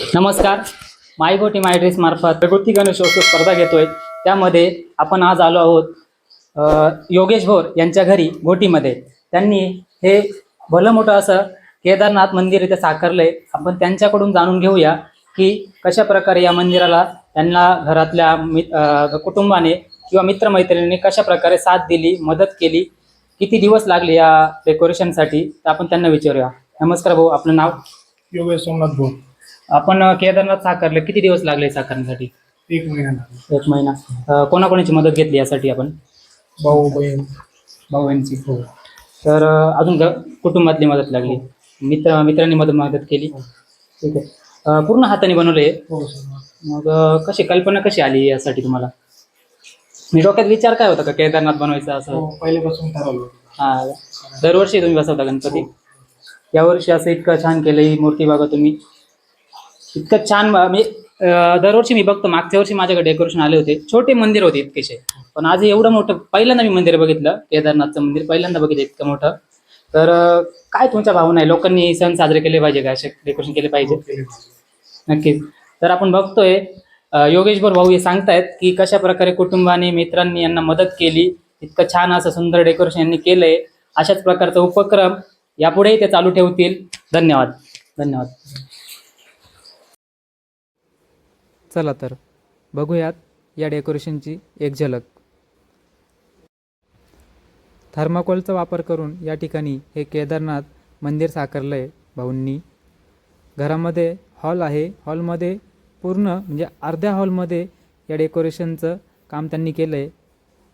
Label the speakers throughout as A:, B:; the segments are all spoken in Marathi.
A: नमस्कार. मायगोटी मायड्रेस मार्फत प्रकृती गणेशोत्सव स्पर्धा घेतोय. त्यामध्ये आपण आज आलो आहोत योगेश भोर यांच्या घरी घोटीमध्ये त्यांनी हे भलं मोठं असं केदारनाथ मंदिर इथे साकारलंय. आपण त्यांच्याकडून जाणून घेऊया की कशा प्रकारे या मंदिराला त्यांना घरातल्या मि- कुटुंबाने किंवा मित्रमैत्रिणींनी कशा प्रकारे साथ दिली मदत केली किती दिवस लागले या डेकोरेशनसाठी? तर आपण त्यांना विचारूया. नमस्कार भाऊ आपलं नाव?
B: योगेश सोमनाथ भाऊ
A: आपण केदारनाथ साकारलं किती दिवस लागले साकारण्यासाठी
B: एक महिना.
A: एक महिना. अ, कोणाकोणाची मदत घेतली यासाठी आपण?
B: भाऊ बहीण.
A: भाऊ यांची
B: हो.
A: तर अ, अजून घ- कुटुंबातली मदत लागली. मित्र मित्रांनी मदत मदत केली. ठीक आहे. अ, पूर्ण हाताने बनवले
B: हो. सर.
A: मग अ, कशी कल्पना कशी आली यासाठी तुम्हाला? मी डोक्यात विचार काय होता का केदारनाथ बनवायचा असं?
B: हो पहिल्यापासून ठरवलं.
A: हा. दरवर्षी तुम्ही बसवता गणपती? यावर्षी असं इतकं छान केलं ही मूर्ती बघा तुम्ही. इतकं छान ब- म्हणजे दरवर्षी मी बघतो मागच्या वर्षी माझ्याकडे डेकोरेशन आले होते. छोटे मंदिर होते इतकेशे. पण आज एवढं मोठं पहिल्यांदा मी मंदिर बघितलं केदारनाथचं मंदिर पहिल्यांदा बघितलं इतकं मोठं. तर काय तुमच्या भावना आहे? लोकांनी सण साजरे केले पाहिजे का? असे डेकोरेशन केले पाहिजे?
B: हो, केले पाहिजे.
A: नक्कीच. तर आपण बघतोय योगेश्वर भाऊ हे सांगतायत की कशा प्रकारे कुटुंबाने मित्रांनी यांना मदत केली इतकं छान असं सुंदर डेकोरेशन यांनी केलंय. अशाच प्रकारचा उपक्रम यापुढेही ते चालू ठेवतील. धन्यवाद. धन्यवाद. चला तर बघूयात या डेकोरेशनची एक झलक. थर्माकोलचा वापर करून या ठिकाणी हे केदारनाथ मंदिर साकारलं आहे भाऊंनी. घरामध्ये हॉल आहे. हॉलमध्ये पूर्ण म्हणजे अर्ध्या हॉलमध्ये या डेकोरेशनचं काम त्यांनी केलं आहे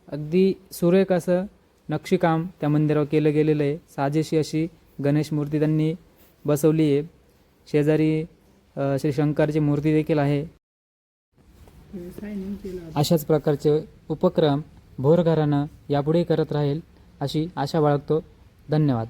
A: अगदी सुरेख असं नक्षीकाम त्या मंदिरावर केलं गेलेलं आहे. साजेशी अशी गणेश मूर्ती त्यांनी बसवली आहे. शेजारी श्री शंकरची मूर्ती देखील आहे. अशाच प्रकारचे उपक्रम भोर घराणं यापुढे करत राहील अशी आशा बाळगतो. धन्यवाद.